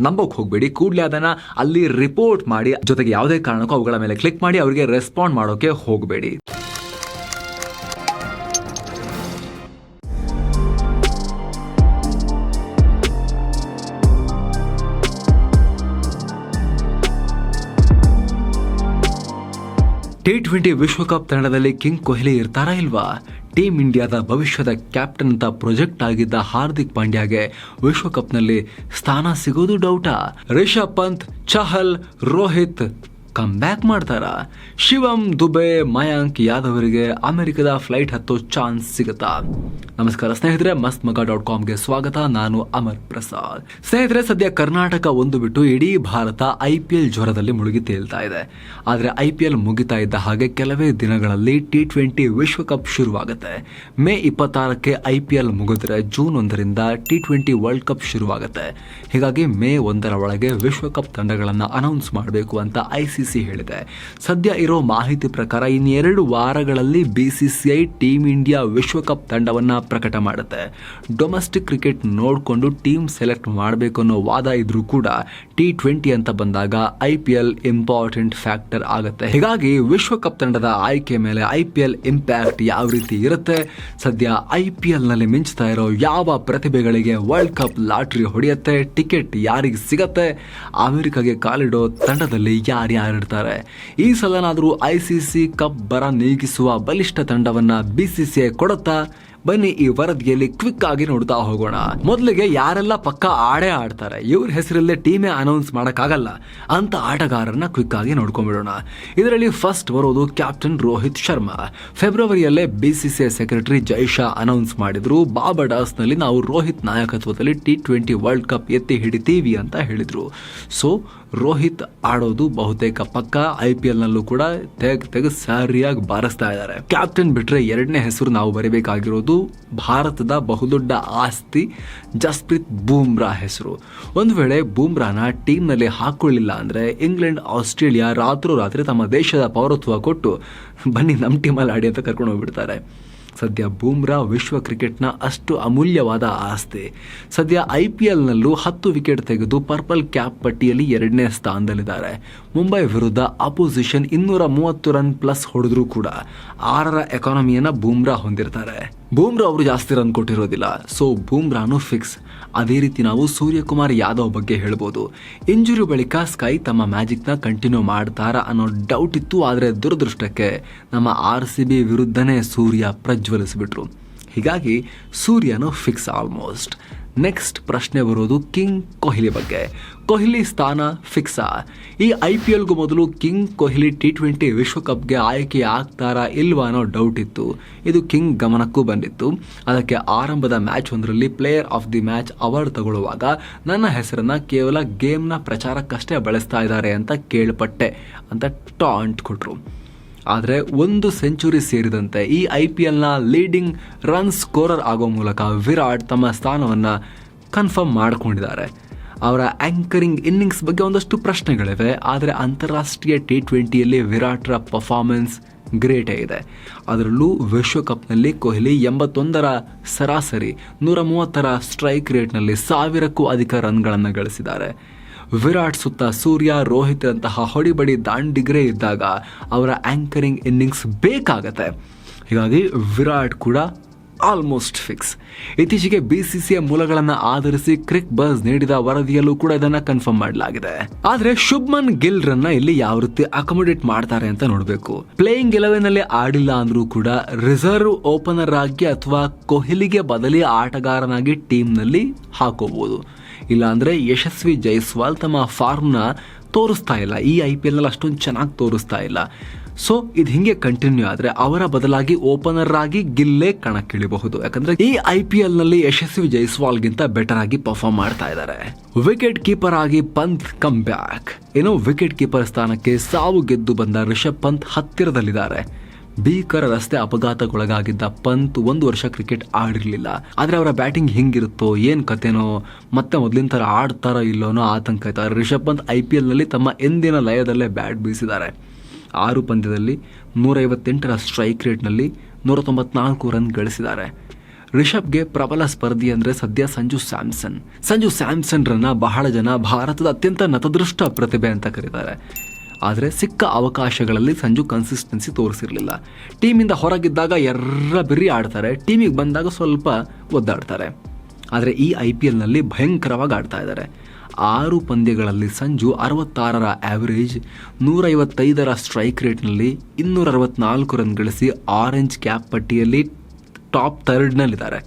ನಂಬೋಕ್ ಹೋಗಬೇಡಿ. ಕೂಡಲೇ ಅದನ್ನ ಅಲ್ಲಿ ರಿಪೋರ್ಟ್ ಮಾಡಿ, ಜೊತೆಗೆ ಯಾವುದೇ ಕಾರಣಕ್ಕೂ ಅವುಗಳ ಮೇಲೆ ಕ್ಲಿಕ್ ಮಾಡಿ, ಅವರಿಗೆ ರೆಸ್ಪಾಂಡ್ ಮಾಡೋಕೆ ಹೋಗಬೇಡಿ. ಟಿ ಟ್ವೆಂಟಿ ವಿಶ್ವಕಪ್ ತಂಡದಲ್ಲಿ ಕಿಂಗ್ ಕೊಹ್ಲಿ ಇರ್ತಾರಾ ಇಲ್ವಾ? ಟೀಮ್ ಇಂಡಿಯಾದ ಭವಿಷ್ಯದ ಕ್ಯಾಪ್ಟನ್ ಅಂತ ಪ್ರೊಜೆಕ್ಟ್ ಆಗಿದ್ದ ಹಾರ್ದಿಕ್ ಪಾಂಡ್ಯಾಗೆ ವಿಶ್ವಕಪ್ನಲ್ಲಿ ಸ್ಥಾನ ಸಿಗೋದು ಡೌಟಾ. ರಿಷಬ್ ಪಂತ್, ಚಹಲ್, ರೋಹಿತ್ ಕಮ್ ಬ್ಯಾಕ್ ಮಾಡ್ತಾರ? ಶಿವಂ, ದುಬೆ, ಮಯಾಂಕ್ ಯಾದವ್ ಅವರಿಗೆ ಅಮೆರಿಕದ ಫ್ಲೈಟ್ ಹತ್ತೋ ಚಾನ್ಸ್ ಸಿಗುತ್ತಾ? ನಮಸ್ಕಾರ ಸ್ನೇಹಿತರೆ ಮಸ್ತ್ ಮಗ ಡಾಟ್ ಕಾಮ್ಗೆ ಸ್ವಾಗತ. ನಾನು ಅಮರ್ ಪ್ರಸಾದ್. ಸ್ನೇಹಿತರೆ, ಸದ್ಯ ಕರ್ನಾಟಕ ಒಂದು ಬಿಟ್ಟು ಇಡೀ ಭಾರತ ಐ ಪಿ ಎಲ್ ಜ್ವರದಲ್ಲಿ ಮುಳುಗಿ ತೇಲ್ತಾ ಇದೆ. ಆದರೆ ಐ ಪಿ ಎಲ್ ಮುಗಿತಾ ಇದ್ದ ಹಾಗೆ ಕೆಲವೇ ದಿನಗಳಲ್ಲಿ ಟಿ ಟ್ವೆಂಟಿ ವಿಶ್ವಕಪ್ ಶುರುವಾಗುತ್ತೆ. ಮೇ ಇಪ್ಪತ್ತಾರಕ್ಕೆ ಐ ಪಿ ಎಲ್ ಮುಗಿದ್ರೆ ಜೂನ್ ಒಂದರಿಂದ ಟಿ ಟ್ವೆಂಟಿ ವರ್ಲ್ಡ್ ಕಪ್ ಶುರುವಾಗುತ್ತೆ. ಹೀಗಾಗಿ ಮೇ ಒಂದರ ಒಳಗೆ ವಿಶ್ವಕಪ್ ತಂಡಗಳನ್ನು ಅನೌನ್ಸ್ ಮಾಡಬೇಕು ಅಂತ ಐ ಸಿ ಸಿ ಹೇಳಿದೆ. ಸದ್ಯ ಇರೋ ಮಾಹಿತಿ ಪ್ರಕಾರ ಇನ್ನೆರಡು ವಾರಗಳಲ್ಲಿ ಬಿಸಿಸಿಐ ಟೀಮ್ ಇಂಡಿಯಾ ವಿಶ್ವಕಪ್ ತಂಡವನ್ನ ಪ್ರಕಟ ಮಾಡುತ್ತೆ. ಡೊಮೆಸ್ಟಿಕ್ ಕ್ರಿಕೆಟ್ ನೋಡಿಕೊಂಡು ಟೀಮ್ ಸೆಲೆಕ್ಟ್ ಮಾಡಬೇಕು ಅನ್ನೋ ವಾದ ಇದ್ರೂ ಕೂಡ ಟಿ ಟ್ವೆಂಟಿ ಅಂತ ಬಂದಾಗ I P L important factor ಆಗುತ್ತೆ. ಹೀಗಾಗಿ ವಿಶ್ವಕಪ್ ತಂಡದ ಆಯ್ಕೆ ಮೇಲೆ ಐ ಪಿ ಎಲ್ ಇಂಪ್ಯಾಕ್ಟ್ ಯಾವ ರೀತಿ ಇರುತ್ತೆ? ಸದ್ಯ ಐ ಪಿ ಎಲ್ನಲ್ಲಿ ಮಿಂಚ್ತಾ ಇರೋ ಯಾವ ಪ್ರತಿಭೆಗಳಿಗೆ ವರ್ಲ್ಡ್ ಕಪ್ ಲಾಟ್ರಿ ಹೊಡೆಯುತ್ತೆ? ಟಿಕೆಟ್ ಯಾರಿಗೆ ಸಿಗತ್ತೆ? ಅಮೆರಿಕಾಗೆ ಕಾಲಿಡೋ ತಂಡದಲ್ಲಿ ಯಾರ್ಯಾರು ಇರ್ತಾರೆ ಈ ಸಲನಾದರೂ ಐ ಸಿ ಸಿ ಕಪ್ ಬರ ನೀಗಿಸುವ ಬಲಿಷ್ಠ ತಂಡವನ್ನ ಬಿ ಸಿ ಸಿ ಐ ಕೊಡುತ್ತಾ, ಬನ್ನಿ ಈ ವರದಿಯಲ್ಲಿ ಕ್ವಿಕ್ ಆಗಿ ನೋಡ್ತಾ ಹೋಗೋಣ. ಮೊದಲಿಗೆ ಯಾರೆಲ್ಲ ಪಕ್ಕ ಆಡೇ ಆಡ್ತಾರೆ, ಇವ್ರ ಹೆಸರಲ್ಲೇ ಟೀಮೇ ಅನೌನ್ಸ್ ಮಾಡೋಕ್ಕಾಗಲ್ಲ, ಅಂತ ಆಟಗಾರರನ್ನ ಕ್ವಿಕ್ ಆಗಿ ನೋಡ್ಕೊಂಡ್ಬಿಡೋಣ. ಇದರಲ್ಲಿ ಫಸ್ಟ್ ಬರೋದು captain Rohit Sharma. ಫೆಬ್ರವರಿಯಲ್ಲೇ B C C I secretary Jay Shah announce ಮಾಡಿದ್ರು ಬಾಬಡಾಸ್ನಲ್ಲಿ ನಾವು ರೋಹಿತ್ ನಾಯಕತ್ವದಲ್ಲಿ ಟಿ ಟ್ವೆಂಟಿ ವರ್ಲ್ಡ್ ಕಪ್ ಎತ್ತಿ ಹಿಡಿತೀವಿ ಅಂತ ಹೇಳಿದ್ರು. ಸೊ ರೋಹಿತ್ ಆಡೋದು ಬಹುತೇಕ ಪಕ್ಕ ಐ ಪಿ ಎಲ್ ನಲ್ಲೂ ಕೂಡ ತೆಗ್ ತೆಗ್ ಸರಿಯಾಗಿ ಬಾರಿಸ್ತಾ ಇದ್ದಾರೆ. ಕ್ಯಾಪ್ಟನ್ ಬಿಟ್ರೆ ಎರಡನೇ ಹೆಸರು ನಾವು ಬರೀಬೇಕಾಗಿರೋದು ಭಾರತದ ಬಹುದೊಡ್ಡ ಆಸ್ತಿ ಜಸ್ಪ್ರೀತ್ ಬೂಮ್ರಾ ಹೆಸರು. ಒಂದು ವೇಳೆ ಬೂಮ್ರಾನ ಟೀಮ್ನಲ್ಲಿ ಹಾಕೊಳ್ಳಿಲ್ಲ ಅಂದ್ರೆ ಇಂಗ್ಲೆಂಡ್, ಆಸ್ಟ್ರೇಲಿಯಾ ರಾತ್ರೋರಾತ್ರಿ ತಮ್ಮ ದೇಶದ ಪೌರತ್ವ ಕೊಟ್ಟು ಬನ್ನಿ ನಮ್ಮ ಟೀಮಲ್ಲಿ ಆಡಿ ಅಂತ ಕರ್ಕೊಂಡು ಹೋಗ್ಬಿಡ್ತಾರೆ. ಸದ್ಯ ಬೂಮ್ರಾ ವಿಶ್ವ ಕ್ರಿಕೆಟ್ನ ಅಷ್ಟು ಅಮೂಲ್ಯವಾದ ಆಸ್ತಿ. ಸದ್ಯ ಐ ಪಿ ಎಲ್ನಲ್ಲೂ ಹತ್ತು ವಿಕೆಟ್ ತೆಗೆದು ಪರ್ಪಲ್ ಕ್ಯಾಪ್ ಪಟ್ಟಿಯಲ್ಲಿ ಎರಡನೇ ಸ್ಥಾನದಲ್ಲಿದ್ದಾರೆ. ಮುಂಬೈ ವಿರುದ್ಧ ಅಪೋಸಿಷನ್ ಇನ್ನೂರ ಮೂವತ್ತು ರನ್ ಪ್ಲಸ್ ಹೊಡೆದ್ರೂ ಕೂಡ ಆರರ ಎಕಾನಮಿಯನ್ನು ಬೂಮ್ರಾ ಹೊಂದಿರ್ತಾರೆ. ಬೂಮ್ರಾ ಅವರು ಜಾಸ್ತಿ ರನ್ ಕೊಟ್ಟಿರೋದಿಲ್ಲ. ಸೊ ಬೂಮ್ರಾನು ಫಿಕ್ಸ್ ಅದೇ ರೀತಿ ನಾವು ಸೂರ್ಯಕುಮಾರ್ ಯಾದವ್ ಬಗ್ಗೆ ಹೇಳ್ಬೋದು. ಇಂಜುರಿ ಬಳಿಕ ಸ್ಕೈ ತಮ್ಮ ಮ್ಯಾಜಿಕ್ನ ಕಂಟಿನ್ಯೂ ಮಾಡ್ತಾರಾ ಅನ್ನೋ ಡೌಟ್ ಇತ್ತು. ಆದರೆ ದುರದೃಷ್ಟಕ್ಕೆ ನಮ್ಮ ಆರ್ ಸಿ ಬಿ ವಿರುದ್ಧನೇ ಸೂರ್ಯ ಪ್ರಜ್ವಲಿಸಿಬಿಟ್ರು. ಹೀಗಾಗಿ ಸೂರ್ಯನು ಫಿಕ್ಸ್ ಆಲ್ಮೋಸ್ಟ್ ನೆಕ್ಸ್ಟ್ ಪ್ರಶ್ನೆ ಬರೋದು ಕಿಂಗ್ ಕೊಹ್ಲಿ ಬಗ್ಗೆ. ಕೊಹ್ಲಿ ಸ್ಥಾನ ಫಿಕ್ಸಾ. ಈ ಐ ಪಿ ಎಲ್ಗೂ ಮೊದಲು ಕಿಂಗ್ ಕೊಹ್ಲಿ ಟಿ ಟ್ವೆಂಟಿ ವಿಶ್ವಕಪ್ಗೆ ಆಯ್ಕೆ ಆಗ್ತಾರಾ ಇಲ್ವಾ ಅನ್ನೋ ಡೌಟ್ ಇತ್ತು. ಇದು ಕಿಂಗ್ ಗಮನಕ್ಕೂ ಬಂದಿತ್ತು. ಅದಕ್ಕೆ ಆರಂಭದ ಮ್ಯಾಚ್ ಒಂದರಲ್ಲಿ player of the match award ತಗೊಳ್ಳುವಾಗ ನನ್ನ ಹೆಸರನ್ನು ಕೇವಲ ಗೇಮ್ನ ಪ್ರಚಾರಕ್ಕಷ್ಟೇ ಬಳಸ್ತಾ ಇದ್ದಾರೆ ಅಂತ ಕೇಳ್ಪಟ್ಟೆ ಅಂತ ಟಾಂಟ್ ಕೊಟ್ರು. ಆದರೆ ಒಂದು ಸೆಂಚುರಿ ಸೇರಿದಂತೆ ಈ ಐ ಪಿ ಎಲ್ನ ಲೀಡಿಂಗ್ ರನ್ ಸ್ಕೋರರ್ ಆಗೋ ಮೂಲಕ ವಿರಾಟ್ ತಮ್ಮ ಸ್ಥಾನವನ್ನು ಕನ್ಫರ್ಮ್ ಮಾಡಿಕೊಂಡಿದ್ದಾರೆ. ಅವರ ಆ್ಯಂಕರಿಂಗ್ ಇನ್ನಿಂಗ್ಸ್ ಬಗ್ಗೆ ಒಂದಷ್ಟು ಪ್ರಶ್ನೆಗಳಿವೆ, ಆದರೆ ಅಂತಾರಾಷ್ಟ್ರೀಯ ಟಿ ಟ್ವೆಂಟಿಯಲ್ಲಿ ವಿರಾಟ್ರ ಪರ್ಫಾರ್ಮೆನ್ಸ್ ಗ್ರೇಟೇ ಇದೆ ಅದರಲ್ಲೂ ವಿಶ್ವಕಪ್ನಲ್ಲಿ ಕೊಹ್ಲಿ ಎಂಬತ್ತೊಂದರ ಸರಾಸರಿ ನೂರ ಮೂವತ್ತರ ಸ್ಟ್ರೈಕ್ ರೇಟ್ನಲ್ಲಿ ಸಾವಿರಕ್ಕೂ ಅಧಿಕ ರನ್ಗಳನ್ನು ಗಳಿಸಿದ್ದಾರೆ. ವಿರಾಟ್ ಸುತ್ತ ಸೂರ್ಯ, ರೋಹಿತ್ ಅಂತಹ ಹೊಡಿಬಡಿ ದಾಂಡಿಗ್ರೆ ಇದ್ದಾಗ ಅವರ ಆ್ಯಂಕರಿಂಗ್ ಇನ್ನಿಂಗ್ಸ್ ಬೇಕಾಗತ್ತೆ. ಹೀಗಾಗಿ ವಿರಾಟ್ ಕೂಡ ಆಲ್ಮೋಸ್ಟ್ ಫಿಕ್ಸ್ ಇತ್ತೀಚೆಗೆ ಬಿಸಿಸಿಐ ಮೂಲಗಳನ್ನು ಆಧರಿಸಿ ಕ್ರಿಕ್ ಬಸ್ ನೀಡಿದ ವರದಿಯಲ್ಲೂ ಕೂಡ ಇದನ್ನ ಕನ್ಫರ್ಮ್ ಮಾಡಲಾಗಿದೆ. ಆದ್ರೆ ಶುಭ್ಮನ್ ಗಿಲ್ ರನ್ನ ಇಲ್ಲಿ ಯಾವ ರೀತಿ ಅಕೊಮೊಡೇಟ್ ಮಾಡ್ತಾರೆ ಅಂತ ನೋಡಬೇಕು. ಪ್ಲೇಯಿಂಗ್ ಎಲೆವೆನ್ ಅಲ್ಲಿ ಆಡಿಲ್ಲ ಅಂದ್ರೂ ಕೂಡ ರಿಸರ್ವ್ ಓಪನರ್ ಆಗಿ ಅಥವಾ ಕೊಹ್ಲಿಗೆ ಬದಲಿ ಆಟಗಾರನಾಗಿ ಟೀಮ್ನಲ್ಲಿ ಹಾಕೋಬಹುದು ಇಲ್ಲಾಂದ್ರೆ ಯಶಸ್ವಿ ಜೈಸ್ವಾಲ್ ತಮ್ಮ ಫಾರ್ಮ್ನ ತೋರಿಸ್ತಾ ಇಲ್ಲ. ಈ ಐ ಪಿ ಎಲ್ನಲ್ಲಿ ಅಷ್ಟೊಂದು ಚೆನ್ನಾಗಿ ತೋರಿಸ್ತಾ ಇಲ್ಲ. ಸೊ ಇದು ಹಿಂಗೆ ಕಂಟಿನ್ಯೂ ಆದರೆ ಅವರ ಬದಲಾಗಿ ಓಪನರ್ ಆಗಿ ಗಿಲ್ಲೇ ಕಣಕ್ಕಿಳಿಬಹುದು. ಯಾಕಂದ್ರೆ ಈ ಐ ಪಿ ಎಲ್ನಲ್ಲಿ ಯಶಸ್ವಿ ಜೈಸ್ವಾಲ್ ಗಿಂತ ಬೆಟರ್ ಆಗಿ ಪರ್ಫಾರ್ಮ್ ಮಾಡ್ತಾ ಇದ್ದಾರೆ ವಿಕೆಟ್ ಕೀಪರ್ ಆಗಿ ಪಂತ್ ಕಮ್ ಬ್ಯಾಕ್ ಏನೋ ವಿಕೆಟ್ ಕೀಪರ್ ಸ್ಥಾನಕ್ಕೆ ಸಾವು ಗೆದ್ದು ಬಂದ ರಿಷಬ್ ಪಂತ್ ಹತ್ತಿರದಲ್ಲಿದ್ದಾರೆ. ಭೀಕರ ರಸ್ತೆ ಅಪಘಾತಕ್ಕೊಳಗಾಗಿದ್ದ ಪಂತ್ ಒಂದು ವರ್ಷ ಕ್ರಿಕೆಟ್ ಆಡಿರಲಿಲ್ಲ. ಆದರೆ ಅವರ ಬ್ಯಾಟಿಂಗ್ ಹಿಂಗಿರುತ್ತೋ, ಏನು ಕತೆನೋ, ಮತ್ತೆ ಮೊದಲಿನ ಥರ ಆಡ್ತಾರೋ ಇಲ್ಲೋನೋ ಆತಂಕ ಆಯ್ತು ರಿಷಬ್ ಪಂತ್ ಐ ಪಿ ಎಲ್ನಲ್ಲಿ ತಮ್ಮ ಎಂದಿನ ಲಯದಲ್ಲೇ ಬ್ಯಾಟ್ ಬೀಸಿದ್ದಾರೆ. ಆರು ಪಂದ್ಯದಲ್ಲಿ ನೂರೈವತ್ತೆಂಟರ ಸ್ಟ್ರೈಕ್ ರೇಟ್ನಲ್ಲಿ ನೂರ ತೊಂಬತ್ನಾಲ್ಕು ರನ್ ಗಳಿಸಿದ್ದಾರೆ. ರಿಷಬ್ಗೆ ಪ್ರಬಲ ಸ್ಪರ್ಧಿ ಅಂದರೆ ಸದ್ಯ ಸಂಜು ಸ್ಯಾಮ್ಸನ್. ಸಂಜು ಸ್ಯಾಮ್ಸನ್ ರನ್ನ ಬಹಳ ಜನ ಭಾರತದ ಅತ್ಯಂತ ನತದೃಷ್ಟ ಪ್ರತಿಭೆ ಅಂತ ಕರೀತಾರೆ. ಆದರೆ ಸಿಕ್ಕ ಅವಕಾಶಗಳಲ್ಲಿ ಸಂಜು ಕನ್ಸಿಸ್ಟೆನ್ಸಿ ತೋರಿಸಿರಲಿಲ್ಲ. ಟೀಮಿಂದ ಹೊರಗಿದ್ದಾಗ ಎರ್ರ ಬಿರಿ ಆಡ್ತಾರೆ. ಟೀಮಿಗೆ ಬಂದಾಗ ಸ್ವಲ್ಪ ಒದ್ದಾಡ್ತಾರೆ. ಆದರೆ ಈ ಐ ಪಿ ಎಲ್ನಲ್ಲಿ ಭಯಂಕರವಾಗಿ ಆಡ್ತಾ ಇದ್ದಾರೆ ಆರು ಪಂದ್ಯಗಳಲ್ಲಿ ಸಂಜು ಅರವತ್ತಾರರ ಆವರೇಜ್ ನೂರೈವತ್ತೈದರ ಸ್ಟ್ರೈಕ್ ರೇಟ್ನಲ್ಲಿ ಇನ್ನೂರ ಅರವತ್ನಾಲ್ಕು ರನ್ ಗಳಿಸಿ ಆರೆಂಜ್ ಕ್ಯಾಪ್ ಪಟ್ಟಿಯಲ್ಲಿ ಟಾಪ್ ಥರ್ಡ್ನಲ್ಲಿದ್ದಾರೆ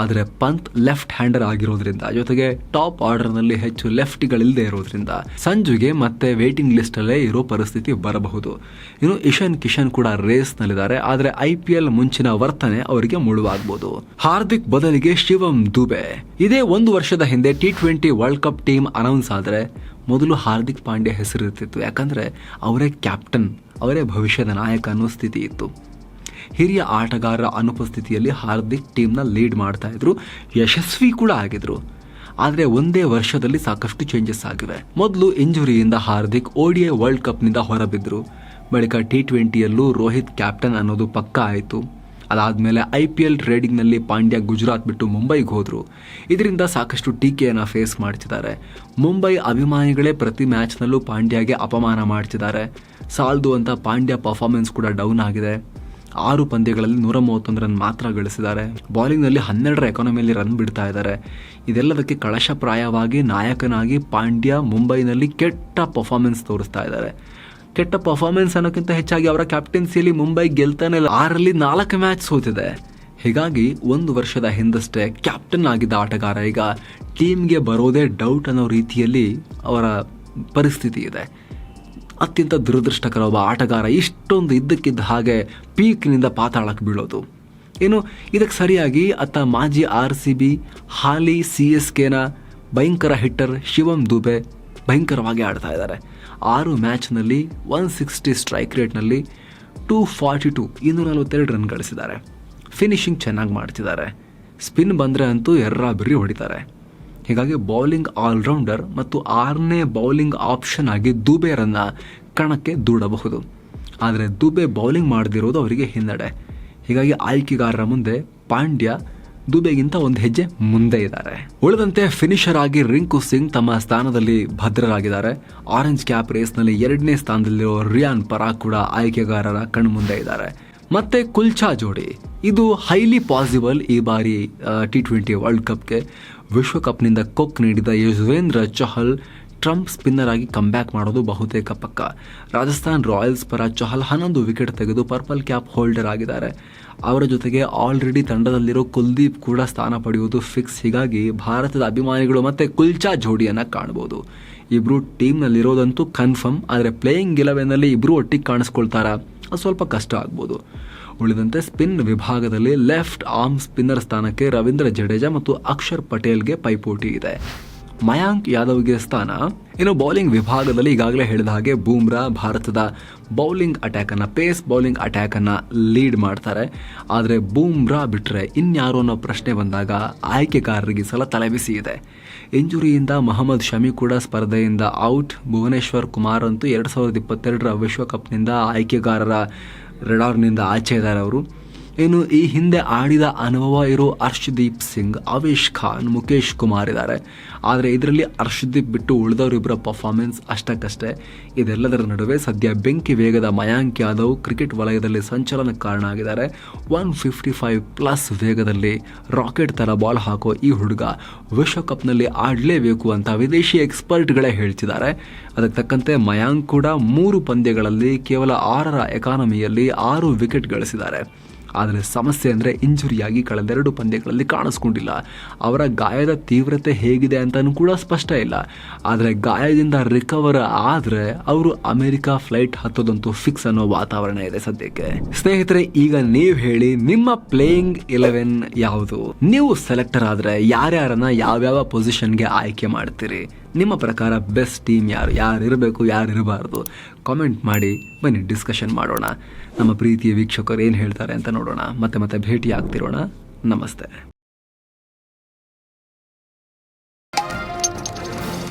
ಆದರೆ ಪಂತ್ ಲೆಫ್ಟ್ ಹ್ಯಾಂಡರ್ ಆಗಿರೋದ್ರಿಂದ, ಜೊತೆಗೆ ಟಾಪ್ ಆರ್ಡರ್ನಲ್ಲಿ ಹೆಚ್ಚು ಲೆಫ್ಟ್ಗಳಿಲ್ಲದೆ ಇರೋದ್ರಿಂದ ಸಂಜುಗೆ ಮತ್ತೆ ವೇಟಿಂಗ್ ಲಿಸ್ಟಲ್ಲೇ ಇರೋ ಪರಿಸ್ಥಿತಿ ಬರಬಹುದು. ಇನ್ನು ಇಶಾನ್ ಕಿಶನ್ ಕೂಡ ರೇಸ್ನಲ್ಲಿದ್ದಾರೆ, ಆದರೆ ಐ ಪಿ ಎಲ್ ಮುಂಚಿನ ವರ್ತನೆ ಅವರಿಗೆ ಮುಳುವಾಗಬಹುದು ಹಾರ್ದಿಕ್ ಬದಲಿಗೆ ಶಿವಂ ದುಬೆ. ಇದೇ ಒಂದು ವರ್ಷದ ಹಿಂದೆ T twenty world cup team announce ಆದರೆ ಮೊದಲು ಹಾರ್ದಿಕ್ ಪಾಂಡ್ಯ ಹೆಸರಿರ್ತಿತ್ತು, ಯಾಕಂದ್ರೆ ಅವರೇ ಕ್ಯಾಪ್ಟನ್ ಅವರೇ ಭವಿಷ್ಯದ ನಾಯಕ ಅನ್ನೋ ಸ್ಥಿತಿ ಇತ್ತು. ಹಿರಿಯ ಆಟಗಾರರ ಅನುಪಸ್ಥಿತಿಯಲ್ಲಿ ಹಾರ್ದಿಕ್ ಟೀಮ್ನ ಲೀಡ್ ಮಾಡ್ತಾ ಇದ್ರು. ಯಶಸ್ವಿ ಕೂಡ ಆಗಿದ್ರು. ಆದರೆ ಒಂದೇ ವರ್ಷದಲ್ಲಿ ಸಾಕಷ್ಟು ಚೇಂಜಸ್ ಆಗಿವೆ. ಮೊದಲು ಇಂಜುರಿಯಿಂದ ಹಾರ್ದಿಕ್ ಓಡಿಎ ವರ್ಲ್ಡ್ ಕಪ್ನಿಂದ ಹೊರಬಿದ್ರು. ಬಳಿಕ ಟಿ ಟ್ವೆಂಟಿಯಲ್ಲೂ ರೋಹಿತ್ ಕ್ಯಾಪ್ಟನ್ ಅನ್ನೋದು ಪಕ್ಕಾ ಆಯಿತು. ಅದಾದಮೇಲೆ ಐ ಪಿ ಎಲ್ ಟ್ರೇಡಿಂಗ್ನಲ್ಲಿ ಪಾಂಡ್ಯ ಗುಜರಾತ್ ಬಿಟ್ಟು ಮುಂಬೈಗೆ ಹೋದರು. ಇದರಿಂದ ಸಾಕಷ್ಟು ಟೀಕೆಯನ್ನು ಫೇಸ್ ಮಾಡ್ತಿದ್ದಾರೆ. ಮುಂಬೈ ಅಭಿಮಾನಿಗಳೇ ಪ್ರತಿ ಮ್ಯಾಚ್ನಲ್ಲೂ ಪಾಂಡ್ಯಗೆ ಅಪಮಾನ ಮಾಡ್ತಿದ್ದಾರೆ. ಸಾಲ್ದು ಅಂತ ಪಾಂಡ್ಯ ಪರ್ಫಾರ್ಮೆನ್ಸ್ ಕೂಡ ಡೌನ್ ಆಗಿದೆ. ಆರು ಪಂದ್ಯಗಳಲ್ಲಿ ನೂರ ಮೂವತ್ತೊಂದು ರನ್ ಮಾತ್ರ ಗಳಿಸಿದ್ದಾರೆ. ಬೌಲಿಂಗ್ನಲ್ಲಿ ಹನ್ನೆರಡರ ಎಕಾನಮಿಯಲ್ಲಿ ರನ್ ಬಿಡ್ತಾ ಇದ್ದಾರೆ. ಇದೆಲ್ಲದಕ್ಕೆ ಕಳಶಪ್ರಾಯವಾಗಿ ನಾಯಕನಾಗಿ ಪಾಂಡ್ಯ ಮುಂಬೈನಲ್ಲಿ ಕೆಟ್ಟ ಪರ್ಫಾರ್ಮೆನ್ಸ್ ತೋರಿಸ್ತಾ ಇದ್ದಾರೆ. ಕೆಟ್ಟ ಪರ್ಫಾರ್ಮೆನ್ಸ್ ಅನ್ನೋಕ್ಕಿಂತ ಹೆಚ್ಚಾಗಿ ಅವರ ಕ್ಯಾಪ್ಟನ್ಸಿಯಲ್ಲಿ ಮುಂಬೈ ಗೆಲ್ತಾನೆ. ಆರಲ್ಲಿ ನಾಲ್ಕು ಮ್ಯಾಚ್ ಸೋತಿದೆ. ಹೀಗಾಗಿ ಒಂದು ವರ್ಷದ ಹಿಂದಷ್ಟೇ ಕ್ಯಾಪ್ಟನ್ ಆಗಿದ್ದ ಆಟಗಾರ ಈಗ ಟೀಮ್ಗೆ ಬರೋದೇ ಡೌಟ್ ಅನ್ನೋ ರೀತಿಯಲ್ಲಿ ಅವರ ಪರಿಸ್ಥಿತಿ ಇದೆ. ಅತ್ಯಂತ ದುರದೃಷ್ಟಕರ ಒಬ್ಬ ಆಟಗಾರ ಇಷ್ಟೊಂದು ಇದ್ದಕ್ಕಿದ್ದ ಹಾಗೆ ಪೀಕ್ನಿಂದ ಪಾತಾಳಕ್ಕೆ ಬೀಳೋದು. ಏನು, ಇದಕ್ಕೆ ಸರಿಯಾಗಿ ಅತ್ತ ಮಾಜಿ ಆರ್ ಸಿ ಬಿ ಹಾಲಿ ಸಿ ಎಸ್ ಕೆನ ಭಯಂಕರ ಹಿಟ್ಟರ್ ಶಿವಂ ದುಬೆ ಭಯಂಕರವಾಗಿ ಆಡ್ತಾ ಇದ್ದಾರೆ. ಆರು ಮ್ಯಾಚ್ನಲ್ಲಿ ಒನ್ ಸಿಕ್ಸ್ಟಿ ಸ್ಟ್ರೈಕ್ ರೇಟ್ನಲ್ಲಿ ಟೂ ಫಾರ್ಟಿ ಟು ಇನ್ನೂರ ನಲವತ್ತೆರಡು ರನ್ ಗಳಿಸಿದ್ದಾರೆ. ಫಿನಿಶಿಂಗ್ ಚೆನ್ನಾಗಿ ಮಾಡ್ತಿದ್ದಾರೆ. ಸ್ಪಿನ್ ಬಂದರೆ ಅಂತೂ ಎರ್ರಾ ಬಿರ್ರಿ ಹೊಡಿತಾರೆ. ಹೀಗಾಗಿ ಬೌಲಿಂಗ್ ಆಲ್ರೌಂಡರ್ ಮತ್ತು ಆರನೇ ಬೌಲಿಂಗ್ ಆಪ್ಷನ್ ಆಗಿ ದುಬೇರನ್ನ ಕಣಕ್ಕೆ ದೂಡಬಹುದು. ಆದರೆ ದುಬೆ ಬೌಲಿಂಗ್ ಮಾಡದಿರೋದು ಅವರಿಗೆ ಹಿನ್ನಡೆ. ಹೀಗಾಗಿ ಆಯ್ಕೆಗಾರರ ಮುಂದೆ ಪಾಂಡ್ಯ ದುಬೆಗಿಂತ ಒಂದು ಹೆಜ್ಜೆ ಮುಂದೆ ಇದ್ದಾರೆ. ಉಳಿದಂತೆ ಫಿನಿಷರ್ ಆಗಿ ರಿಂಕು ಸಿಂಗ್ ತಮ್ಮ ಸ್ಥಾನದಲ್ಲಿ ಭದ್ರರಾಗಿದ್ದಾರೆ. ಆರೆಂಜ್ ಕ್ಯಾಪ್ ರೇಸ್ನಲ್ಲಿ ಎರಡನೇ ಸ್ಥಾನದಲ್ಲಿರೋ ರಿಯಾನ್ ಪರಾಗ್ ಕೂಡ ಆಯ್ಕೆಗಾರರ ಕಣ್ಮುಂದೆ ಇದ್ದಾರೆ. ಮತ್ತೆ ಕುಲ್ಚಾ ಜೋಡಿ. ಇದು ಹೈಲಿ ಪಾಸಿಬಲ್ ಈ ಬಾರಿ ಟಿ ಟ್ವೆಂಟಿ ವರ್ಲ್ಡ್ ಕಪ್ಗೆ ವಿಶ್ವಕಪ್ನಿಂದ ಕೊಕ್ ನೀಡಿದ ಯಜುವೇಂದ್ರ ಚಹಲ್ ಟ್ರಂಪ್ ಸ್ಪಿನ್ನರ್ ಆಗಿ ಕಂಬ್ಯಾಕ್ ಮಾಡೋದು ಬಹುತೇಕ ಪಕ್ಕ. ರಾಜಸ್ಥಾನ್ ರಾಯಲ್ಸ್ ಪರ ಚಹಲ್ ಹನ್ನೊಂದು ವಿಕೆಟ್ ತೆಗೆದು ಪರ್ಪಲ್ ಕ್ಯಾಪ್ ಹೋಲ್ಡರ್ ಆಗಿದ್ದಾರೆ. ಅವರ ಜೊತೆಗೆ ಆಲ್ರೆಡಿ ತಂಡದಲ್ಲಿರೋ ಕುಲ್ದೀಪ್ ಕೂಡ ಸ್ಥಾನ ಪಡೆಯುವುದು ಫಿಕ್ಸ್. ಹೀಗಾಗಿ ಭಾರತದ ಅಭಿಮಾನಿಗಳು ಮತ್ತೆ ಕುಲ್ಚಾ ಜೋಡಿಯನ್ನು ಕಾಣಬಹುದು ಇಬ್ಬರು ಟೀಮ್ನಲ್ಲಿರೋದಂತೂ ಕನ್ಫರ್ಮ್, ಆದರೆ ಪ್ಲೇಯಿಂಗ್ ಗೆಲುವಿನಲ್ಲಿ ಇಬ್ಬರೂ ಒಟ್ಟಿಗೆ ಕಾಣಿಸ್ಕೊಳ್ತಾರಾ. ಅದು ಸ್ವಲ್ಪ ಕಷ್ಟ ಆಗ್ಬೋದು. ಉಳಿದಂತೆ ಸ್ಪಿನ್ ವಿಭಾಗದಲ್ಲಿ ಲೆಫ್ಟ್ ಆರ್ಮ್ ಸ್ಪಿನ್ನರ್ ಸ್ಥಾನಕ್ಕೆ ರವೀಂದ್ರ ಜಡೇಜಾ ಮತ್ತು ಅಕ್ಷರ್ ಪಟೇಲ್ಗೆ ಪೈಪೋಟಿ ಇದೆ. ಮಯಾಂಕ್ ಯಾದವ್ಗೆ ಸ್ಥಾನ. ಇನ್ನು ಬೌಲಿಂಗ್ ವಿಭಾಗದಲ್ಲಿ ಈಗಾಗಲೇ ಹೇಳಿದ ಹಾಗೆ ಬೂಮ್ರಾ ಭಾರತದ ಬೌಲಿಂಗ್ ಅಟ್ಯಾಕನ್ನು ಪೇಸ್ ಬೌಲಿಂಗ್ ಅಟ್ಯಾಕನ್ನು ಲೀಡ್ ಮಾಡ್ತಾರೆ. ಆದರೆ ಬೂಮ್ರಾ ಬಿಟ್ರೆ ಇನ್ಯಾರು ಅನ್ನೋ ಪ್ರಶ್ನೆ ಬಂದಾಗ ಆಯ್ಕೆಗಾರರಿಗೆ ಸಲ ತಲೆಬಿಸಿ ಇದೆ. ಇಂಜುರಿಯಿಂದ ಮೊಹಮ್ಮದ್ ಶಮಿ ಕೂಡ ಸ್ಪರ್ಧೆಯಿಂದ ಔಟ್. ಭುವನೇಶ್ವರ್ ಕುಮಾರ್ ಅಂತೂ ಎರಡು ಸಾವಿರದ ಇಪ್ಪತ್ತೆರಡರ ವಿಶ್ವಕಪ್ನಿಂದ ಆಯ್ಕೆಗಾರರ ರೆಡಾರ್ನಿಂದ ಆಚೆ ಇದ್ದಾರೆ ಅವರು. ಇನ್ನು ಈ ಹಿಂದೆ ಆಡಿದ ಅನುಭವ ಇರೋ ಅರ್ಷದೀಪ್ ಸಿಂಗ್, ಅವೇಶ್ ಖಾನ್ ಮುಖೇಶ್ ಕುಮಾರ್ ಇದ್ದಾರೆ. ಆದರೆ ಇದರಲ್ಲಿ ಅರ್ಷದೀಪ್ ಬಿಟ್ಟು ಉಳಿದವರಿಬ್ಬರ ಪರ್ಫಾರ್ಮೆನ್ಸ್ ಅಷ್ಟಕ್ಕಷ್ಟೇ. ಇದೆಲ್ಲದರ ನಡುವೆ ಸದ್ಯ ಬೆಂಕಿ ವೇಗದ ಮಯಾಂಕ್ ಯಾದವ್ ಕ್ರಿಕೆಟ್ ವಲಯದಲ್ಲಿ ಸಂಚಲನ ಕಾರಣ ಆಗಿದ್ದಾರೆ ಒನ್ ಫಿಫ್ಟಿ ಫೈವ್ ಪ್ಲಸ್ ವೇಗದಲ್ಲಿ ರಾಕೆಟ್ ಥರ ಬಾಲ್ ಹಾಕೋ ಈ ಹುಡುಗ ವಿಶ್ವಕಪ್ನಲ್ಲಿ ಆಡಲೇಬೇಕು ಅಂತ ವಿದೇಶಿ ಎಕ್ಸ್ಪರ್ಟ್ಗಳೇ ಹೇಳ್ತಿದ್ದಾರೆ. ಅದಕ್ಕೆ ತಕ್ಕಂತೆ ಮಯಾಂಕ್ ಕೂಡ ಮೂರು ಪಂದ್ಯಗಳಲ್ಲಿ ಕೇವಲ ಆರರ ಎಕಾನಮಿಯಲ್ಲಿ ಆರು ವಿಕೆಟ್ ಗಳಿಸಿದ್ದಾರೆ. ಆದರೆ ಸಮಸ್ಯೆ ಅಂದರೆ ಇಂಜುರಿಯಾಗಿ ಕಳೆದೆರಡು ಪಂದ್ಯಗಳಲ್ಲಿ ಕಾಣಿಸ್ಕೊಂಡಿಲ್ಲ. ಅವರ ಗಾಯದ ತೀವ್ರತೆ ಹೇಗಿದೆ ಅಂತಲೂ ಕೂಡ ಸ್ಪಷ್ಟ ಇಲ್ಲ. ಆದರೆ ಗಾಯದಿಂದ ರಿಕವರ್ ಆದರೆ ಅವರು ಅಮೆರಿಕ ಫ್ಲೈಟ್ ಹತ್ತೋದಂತೂ ಫಿಕ್ಸ್ ಅನ್ನೋ ವಾತಾವರಣ ಇದೆ ಸದ್ಯಕ್ಕೆ. ಸ್ನೇಹಿತರೆ, ಈಗ ನೀವು ಹೇಳಿ ನಿಮ್ಮ ಪ್ಲೇಯಿಂಗ್ ಇಲೆವೆನ್ ಯಾವುದು? ನೀವು ಸೆಲೆಕ್ಟರ್ ಆದರೆ ಯಾರ್ಯಾರನ್ನ ಯಾವ್ಯಾವ ಪೊಸಿಷನ್ಗೆ ಆಯ್ಕೆ ಮಾಡ್ತೀರಿ? ನಿಮ್ಮ ಪ್ರಕಾರ ಬೆಸ್ಟ್ ಟೀಮ್ ಯಾರು? ಯಾರು ಇರಬೇಕು, ಯಾರು ಇರಬಾರ್ದು? ಕಾಮೆಂಟ್ ಮಾಡಿ, ಬನ್ನಿ ಡಿಸ್ಕಷನ್ ಮಾಡೋಣ. ನಮ್ಮ ಪ್ರೀತಿಯ ವೀಕ್ಷಕರು ಏನು ಹೇಳ್ತಾರೆ ಅಂತ ನೋಡೋಣ. ಮತ್ತೆ ಮತ್ತೆ ಭೇಟಿ ಆಗ್ತಿರೋಣ ನಮಸ್ತೆ.